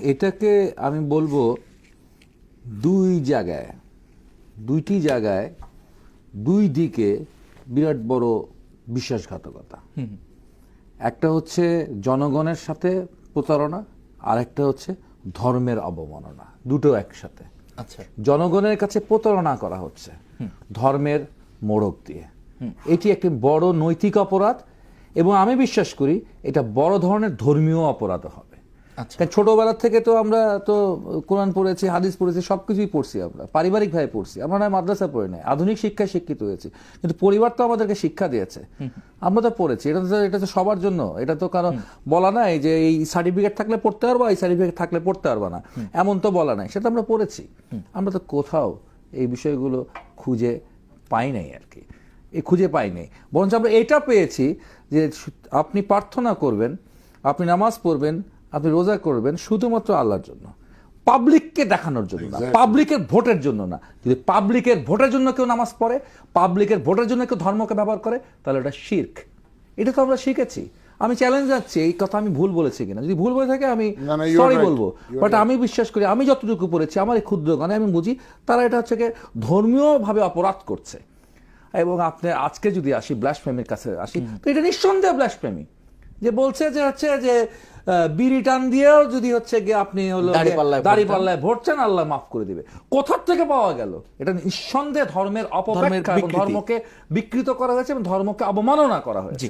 এটাকে আমি বলব দুই জায়গায় দুইটি জায়গায় দুই দিকে বিরাট বড় বিশ্বাসঘাতকতা। একটা হচ্ছে জনগণের সাথে প্রতারণা আর একটা হচ্ছে ধর্মের অবমাননা দুটো একসাথে। আচ্ছা। জনগণের কাছে প্রতারণা করা হচ্ছে ধর্মের মোড়ক দিয়ে। এটি একটি বড় নৈতিক অপরাধ এবং আমি বিশ্বাস করি এটা বড় ধরনের ধর্মীয় অপরাধ হবে। আচ্ছা। কারণ ছোটবেলা থেকে তো আমরা তো কোরআন পড়েছি হাদিস পড়েছি সবকিছুই পড়ছি আমরা পারিবারিকভাবে পড়ছি। আমরা না মাদ্রাসা পড়ে নাই আধুনিক শিক্ষায় শিক্ষিত হয়েছি। কিন্তু পরিবার তো আমাদেরকে শিক্ষা দিয়েছে। আমরা তো পড়েছি এটা তো এটা তো সবার জন্য এটা তো কারণ বলা নাই যে এই সার্টিফিকেট থাকলে পড়তে পারব এই সার্টিফিকেট থাকলে পড়তে পারব না। এমন তো বলা নাই সেটা আমরা পড়েছি। আমরা তো কোথাও এই বিষয়গুলো খুঁজে পাই নাই আর কি। এই খুঁজে পাই নাই। বরঞ্চ আমরা এটা পেয়েছি যে আপনি প্রার্থনা করবেন আপনি নামাজ পড়বেন আপনি রোজা করবেন শুধুমাত্র আল্লাহর জন্য। পাবলিককে দেখানোর জন্য না পাবলিকের ভোটের জন্য না। যদি পাবলিকের ভোটের জন্য কেউ নামাজ পড়ে পাবলিকের ভোটের জন্য কেউ ধর্মকে ব্যবহার করে তাহলে এটা শির্ক। এটা তো আমরা শিখেছি। আমি চ্যালেঞ্জ যাচ্ছি এই কথা আমি ভুল বলেছি কিনা? যদি ভুল বলে থাকে আমি সরি বলব। বাট আমি বিশ্বাস করি আমি যতটুকু পড়েছি আমার এই ক্ষুদ্র গানে আমি বুঝি তারা এটা হচ্ছে ধর্মীয়ভাবে অপরাধ করছে। এবং আপনি আজকে যদি আসি ব্লাসফেমির কাছে আসি তো এটা নিঃসন্দেহে ব্লাসফেমি যে বলছে যে হচ্ছে যে বিড়ি টান দিয়েও যদি হচ্ছে গিয়ে আপনি হলো দাড়ি পাল্লায় ভরছেন আল্লাহ মাফ করে দিবে। কোথার থেকে পাওয়া গেল? এটা নিঃসন্দেহে ধর্মের অপব্যাখ্যা ধর্মকে বিকৃত করা হয়েছে এবং ধর্মকে অবমাননা করা হয়েছে।